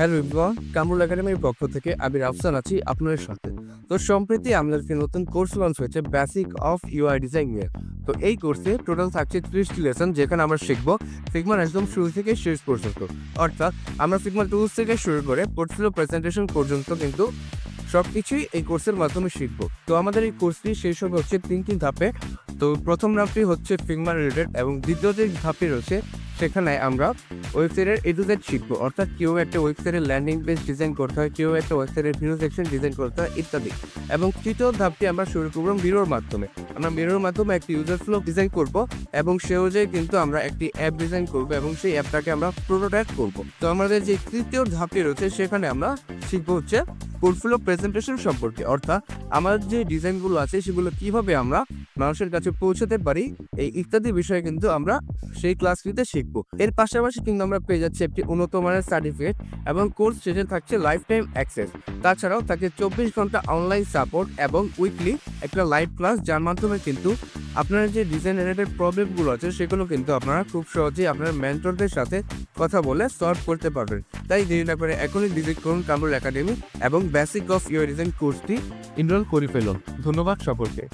Hello everyone, Kamrul একাডেমির পক্ষ থেকে আমি রাফসান আছি আপনাদের সাথে। তো সম্প্রতি আমাদের একটি নতুন কোর্স লঞ্চ হয়েছে বেসিক অফ ইউআই ডিজাইন এর তো এই কোর্সে টোটাল থাকছে ত্রিশটি লেসন যেখানে আমরা শিখব ফিগমার একদম শুরু থেকে শেষ পর্যন্ত। অর্থাৎ আমরা ফিগমার টুলস থেকে শুরু করে পোর্টফোলিও প্রেজেন্টেশন পর্যন্ত কিন্তু সব কিছুই এই কোর্সের মাধ্যমে শিখব। তো আমাদের এই কোর্সটি শেষ হবে হচ্ছে তিনটি ধাপে। তো প্রথম ধাপটি হচ্ছে ফিগমার রিলেটেড এবং দ্বিতীয় যে ধাপটি রয়েছে সেখানে আমরা ওয়েবসাইটের এ টু জেড শিখব। অর্থাৎ কেউ একটা ওয়েবসাইটের ল্যান্ডিং পেজ ডিজাইন করতে হয় কেউ একটা ওয়েবসাইটের ভিডিও সেকশন ডিজাইন করতে হয়, ইত্যাদি। এবং তৃতীয় ধাপটি আমরা শুরু করব মিরোর মাধ্যমে। আমরা মিরোর মাধ্যমে একটি ইউজার ফ্লো ডিজাইন করব এবং সে অনুযায়ী কিন্তু আমরা একটি অ্যাপ ডিজাইন করব এবং সেই অ্যাপটাকে আমরা প্রোটোটাইপ করব। তো আমাদের যে তৃতীয় ধাপটি রয়েছে, সেখানে আমরা শিখব হচ্ছে পোর্টফোলিও প্রেজেন্টেশন সম্পর্কে, অর্থাৎ আমাদের যে ডিজাইনগুলো আছে, সেগুলো কীভাবে আমরা মানুষের কাছে পৌঁছাতে পারি, এই ইত্যাদি বিষয়ে কিন্তু আমরা সেই ক্লাসটিতে শিখব। এর পাশাপাশি কিন্তু আমরা পেয়ে যাচ্ছি একটি উন্নত মানের সার্টিফিকেট এবং কোর্স শেষে থাকছে লাইফ টাইম অ্যাক্সেস তাছাড়াও থাকে চব্বিশ ঘণ্টা অনলাইন সাপোর্ট এবং উইকলি একটা লাইভ ক্লাস যার মাধ্যমে কিন্তু আপনার যে ডিজাইন রিলেটেড প্রবলেমগুলো আছে, সেগুলো কিন্তু আপনারা খুব সহজেই আপনার মেন্টরদের সাথে কথা বলে সলভ করতে পারবেন। তাই দেরি না করে এখনই ভিজিট করুন কামরুল একাডেমি এবং বেসিক অফ ইউর ডিজাইন কোর্সটি এনরোল করে ফেলুন। ধন্যবাদ সকলকে।